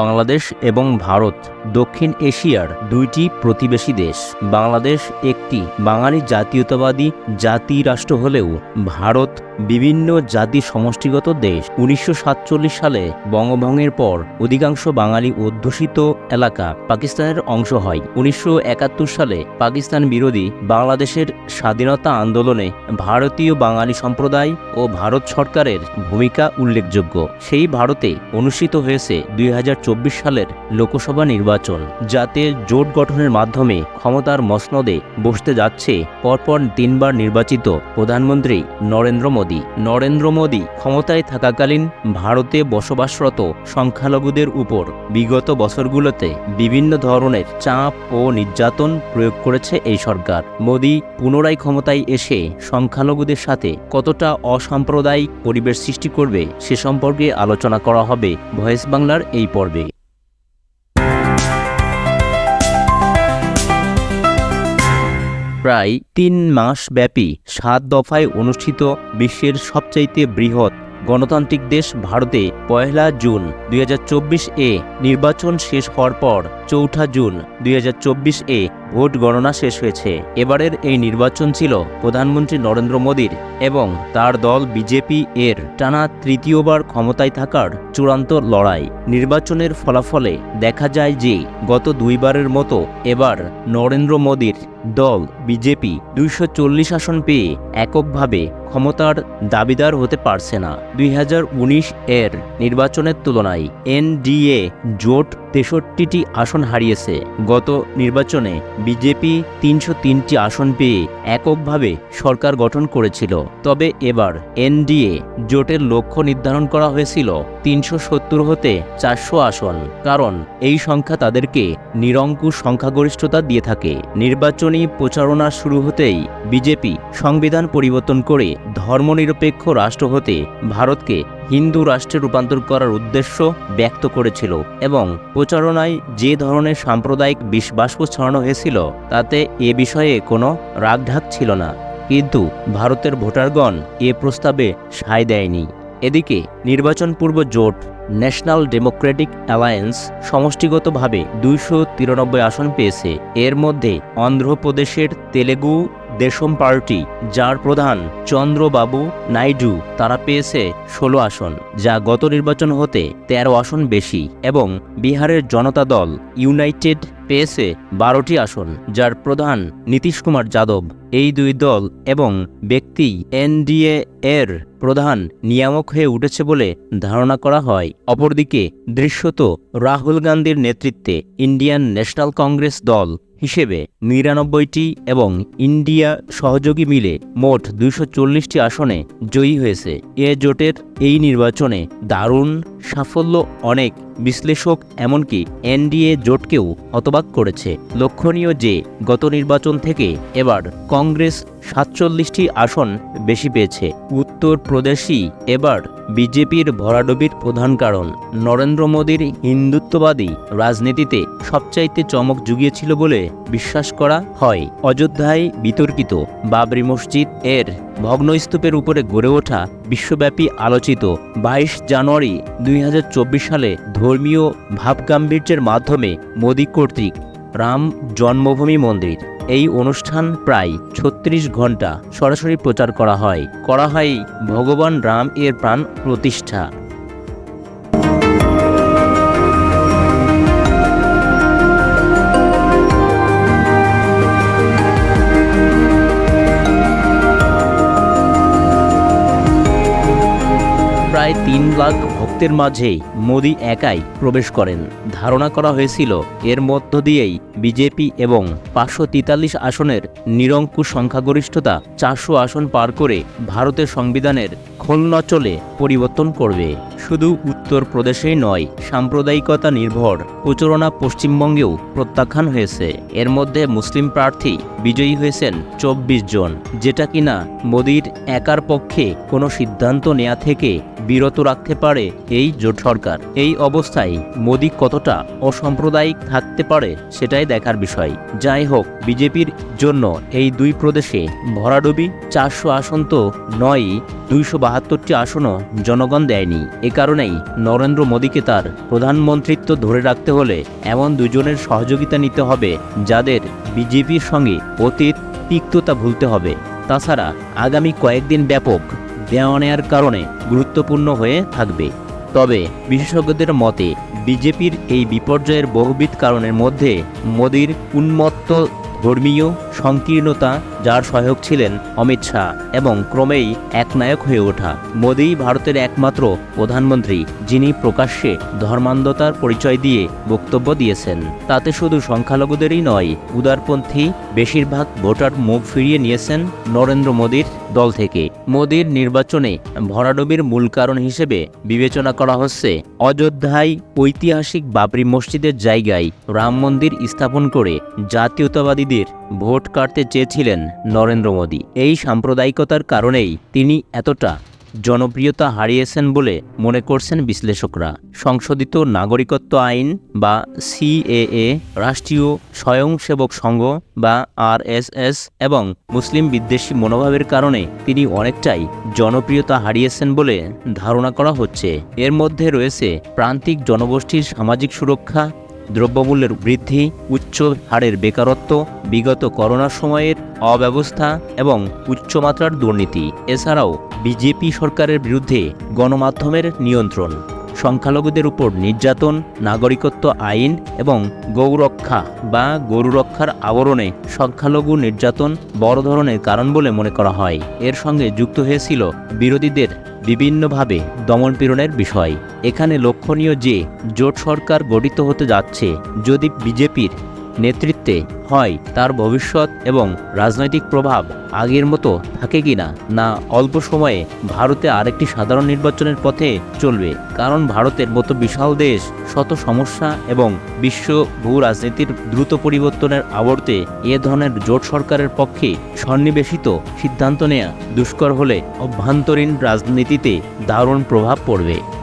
বাংলাদেশ এবং ভারত, দক্ষিণ এশিয়ার দুইটি প্রতিবেশী দেশ। বাংলাদেশ একটি বাঙালি জাতীয়তাবাদী জাতি রাষ্ট্র হলেও ভারত বিভিন্ন জাতি সমষ্টিগত দেশ। উনিশশো সাতচল্লিশ সালে বঙ্গভঙ্গের পর অধিকাংশ বাঙালি অধ্যুষিত এলাকা পাকিস্তানের অংশ হয়। উনিশশো একাত্তর সালে পাকিস্তান বিরোধী বাংলাদেশের স্বাধীনতা আন্দোলনে ভারতীয় বাঙালি সম্প্রদায় ও ভারত সরকারের ভূমিকা উল্লেখযোগ্য। সেই ভারতে অনুষ্ঠিত হয়েছে দুই হাজার চব্বিশ সালের লোকসভা নির্বাচন। যাতে জোট গঠনের মাধ্যমে ক্ষমতার মসনদে বসতে যাচ্ছে, পরপর তিনবার নির্বাচিত প্রধানমন্ত্রী নরেন্দ্র মোদী। নরেন্দ্র মোদী ক্ষমতায় থাকাকালীন ভারতে বসবাসরত সংখ্যালঘুদের উপর বিগত বছরগুলোতে বিভিন্ন ধরনের চাপ ও নির্যাতন প্রয়োগ করেছে এই সরকার। মোদী পুনরায় ক্ষমতায় এসে সংখ্যালঘুদের সাথে কতটা অসাম্প্রদায়িক পরিবেশ সৃষ্টি করবে সে সম্পর্কে আলোচনা করা হবে ভয়েস বাংলার এই পর্বে। প্রায় তিন মাস ব্যাপী সাত দফায় অনুষ্ঠিত বিশ্বের সবচাইতে বৃহৎ গণতান্ত্রিক দেশ ভারতে পয়লা জুন দুই হাজার চব্বিশ এ নির্বাচন শেষ হওয়ার পর চৌঠা জুন দুই হাজার চব্বিশ এ ভোট গণনা শেষ হয়েছে। এবারের এই নির্বাচন ছিল প্রধানমন্ত্রী নরেন্দ্র মোদীর এবং তার দল বিজেপি এর টানা তৃতীয়বার ক্ষমতায় থাকার চূড়ান্ত লড়াই। নির্বাচনের ফলাফলে দেখা যায় যে গত দুইবারের মতো এবার নরেন্দ্র মোদীর দল, বিজেপি দুইশো চল্লিশ আসন পেয়ে এককভাবে ক্ষমতার দাবিদার হতে পারছে না। দুই হাজার উনিশ এর নির্বাচনের তুলনায় এনডিএ জোট তেষট্টিটি আসন হারিয়েছে। গত নির্বাচনে বিজেপি তিনশো তিনটি আসন পেয়ে এককভাবে সরকার গঠন করেছিল। তবে এবার এনডিএ জোটের লক্ষ্য নির্ধারণ করা হয়েছিল তিনশো সত্তর হতে চারশো আসন। কারণ এই সংখ্যা তাদেরকে নিরঙ্কুশ সংখ্যাগরিষ্ঠতা দিয়ে থাকে। নির্বাচনী প্রচারণা শুরু হতেই বিজেপি সংবিধান পরিবর্তন করে ধর্মনিরপেক্ষ রাষ্ট্র হতে ভারতকে হিন্দু রাষ্ট্রে রূপান্তর করার উদ্দেশ্য ব্যক্ত করেছিল এবং প্রচারণায় যে ধরনের সাম্প্রদায়িক বিষবাষ্প ছড়ানো হয়েছিল তাতে এ বিষয়ে কোনো রাগঢাক ছিল না। কিন্তু ভারতের ভোটারগণ এ প্রস্তাবে সায় দেয়নি। এদিকে নির্বাচন পূর্ব জোট ন্যাশনাল ডেমোক্রেটিক অ্যালায়েন্স সমষ্টিগতভাবে দুইশো তিরানব্বই আসন পেয়েছে। এর মধ্যে অন্ধ্রপ্রদেশের তেলেগু দেশম পার্টি, যার প্রধান চন্দ্রবাবু নাইডু, তারা পেয়েছে ষোলো আসন, যা গত নির্বাচন হতে ১৩ আসন বেশি, এবং বিহারের জনতা দল ইউনাইটেড পেয়েছে বারোটি আসন, যার প্রধান নীতিশ কুমার যাদব। এই দুই দল এবং ব্যক্তি এনডিএ এর প্রধান নিয়ামক হয়ে উঠেছে বলে ধারণা করা হয়। অপরদিকে, দৃশ্যত রাহুল গান্ধীর নেতৃত্বে ইন্ডিয়ান ন্যাশনাল কংগ্রেস দল হিসেবে নিরানব্বইটি এবং ইন্ডিয়া সহযোগী মিলে মোট দুইশো চল্লিশটি আসনে জয়ী হয়েছে। এ জোটের এই নির্বাচনে দারুণ সাফল্য অনেক বিশ্লেষক এমনকি এনডিএ জোটকেও হতবাক করেছে। লক্ষণীয় যে, গত নির্বাচন থেকে এবার কংগ্রেস সাতচল্লিশটি আসন বেশি পেয়েছে। উত্তর প্রদেশই এবার বিজেপির ভরাডুবির প্রধান কারণ, নরেন্দ্র মোদীর হিন্দুত্ববাদী রাজনীতিতে সবচাইতে চমক জুগিয়েছিল বলে বিশ্বাস করা হয়। অযোধ্যায় বিতর্কিত বাবরি মসজিদ এর ভগ্নস্তূপের উপরে গড়ে ওঠা বিশ্বব্যাপী আলোচিত বাইশ জানুয়ারি দুই হাজার চব্বিশ সালে ধর্মীয় ভাবগাম্ভীর্যের মাধ্যমে মোদী কর্তৃক রাম জন্মভূমি মন্দির। এই অনুষ্ঠান প্রায় ছত্রিশ ঘণ্টা সরাসরি প্রচার করা হয়। করা হয় ভগবান রাম এর প্রাণ প্রতিষ্ঠা। প্রায় তিন লাখ ভক্তের মাঝেই মোদি একাই প্রবেশ করেন। ধারণা করা হয়েছিল, এর মধ্য দিয়েই বিজেপি এবং পাঁচশো তেতাল্লিশ আসনের নিরঙ্কুশ সংখ্যাগরিষ্ঠতা চারশো আসন পার করে ভারতের সংবিধানের খোলনচলে পরিবর্তন করবে। শুধু উত্তর প্রদেশেই নয়, সাম্প্রদায়িকতা নির্ভর প্রচারণা পশ্চিমবঙ্গেও প্রত্যাখ্যান হয়েছে। এর মধ্যে মুসলিম প্রার্থী বিজয়ী হয়েছেন চব্বিশ জন, যেটা কিনা মোদির একার পক্ষে কোনো সিদ্ধান্ত নেওয়া থেকে বিরত রাখতে পারে এই জোট সরকার। এই অবস্থায় মোদী কতটা অসাম্প্রদায়িক থাকতে পারে সেটাই দেখার বিষয়। যাই হোক, বিজেপির জন্য এই দুই প্রদেশে ভরাডুবি চারশো আসন তো নয়ই, দুইশো বাহাত্তরটি আসনও জনগণ দেয়নি। এ কারণেই নরেন্দ্র মোদীকে তার প্রধানমন্ত্রিত্ব ধরে রাখতে হলে এমন দুজনের সহযোগিতা নিতে হবে যাদের বিজেপির সঙ্গে অতীত তিক্ততা ভুলতে হবে। তাছাড়া আগামী কয়েকদিন ব্যাপক দেওয়া নেয়ার কারণে গুরুত্বপূর্ণ হয়ে থাকবে। তবে বিশেষজ্ঞদের মতে, বিজেপির এই বিপর্যয়ের বহুবিধ কারণের মধ্যে মোদির উন্মত্ত ধর্মীয় সংকীর্ণতা যার সহায়ক ছিলেন অমিত শাহ এবং ক্রমেই একনায়ক হয়ে ওঠা। মোদিই ভারতের একমাত্র প্রধানমন্ত্রী, যিনি প্রকাশ্যে ধর্মান্ধতার পরিচয় দিয়ে বক্তব্য দিয়েছেন। তাতে শুধু সংখ্যালঘুদেরই নয়, উদারপন্থী, বেশিরভাগ ভোটার মুখ ফিরিয়ে নিয়েছেন নরেন্দ্র মোদীর দল থেকে মোদীর নির্বাচনে ভরাডুবির মূল কারণ হিসেবে বিবেচনা করা হচ্ছে অযোধ্যায় ঐতিহাসিক বাবরি মসজিদের জায়গায় রাম মন্দির স্থাপন করে জাতীয়তাবাদীদের ভোট কাটতে চেয়েছিলেন নরেন্দ্র মোদী। এই সাম্প্রদায়িকতার কারণেই তিনি এতটা জনপ্রিয়তা হারিয়েছেন বলে মনে করছেন বিশ্লেষকরা। সংশোধিত নাগরিকত্ব আইন বা সিএএ, রাষ্ট্রীয় স্বয়ংসেবক সংঘ বা আরএসএস এবং মুসলিম বিদ্বেষী মনোভাবের কারণে তিনি অনেকটাই জনপ্রিয়তা হারিয়েছেন বলে ধারণা করা হচ্ছে। এর মধ্যে রয়েছে প্রান্তিক জনগোষ্ঠীর সামাজিক সুরক্ষা, দ্রব্যমূল্যের বৃদ্ধি, উচ্চ হারের বেকারত্ব, বিগত করোনা সময়ের অব্যবস্থা এবং উচ্চমাত্রার দুর্নীতি। এছাড়াও বিজেপি সরকারের বিরুদ্ধে গণমাধ্যমের নিয়ন্ত্রণ, সংখ্যালঘুদের উপর নির্যাতন, নাগরিকত্ব আইন এবং গৌরক্ষা বা গরু রক্ষার আবরণে সংখ্যালঘু নির্যাতন বড় ধরনের কারণ বলে মনে করা হয়। এর সঙ্গে যুক্ত হয়েছিল বিরোধীদের বিভিন্নভাবে দমনপীড়নের বিষয়। এখানে লক্ষণীয় যে, জোট সরকার গঠিত হতে যাচ্ছে, যদি বিজেপির নেতৃত্বে হয়, তার ভবিষ্যৎ এবং রাজনৈতিক প্রভাব আগের মতো থাকে কিনা না অল্প সময়ে ভারতে আরেকটি সাধারণ নির্বাচনের পথে চলবে? কারণ ভারতের মতো বিশাল দেশ শত সমস্যা এবং বিশ্ব ভূ রাজনীতির দ্রুত পরিবর্তনের আবর্তে এ ধরনের জোট সরকারের পক্ষে সন্নিবেশিত সিদ্ধান্ত নেওয়া দুষ্কর হলে অভ্যন্তরীণ রাজনীতিতে দারুণ প্রভাব পড়বে।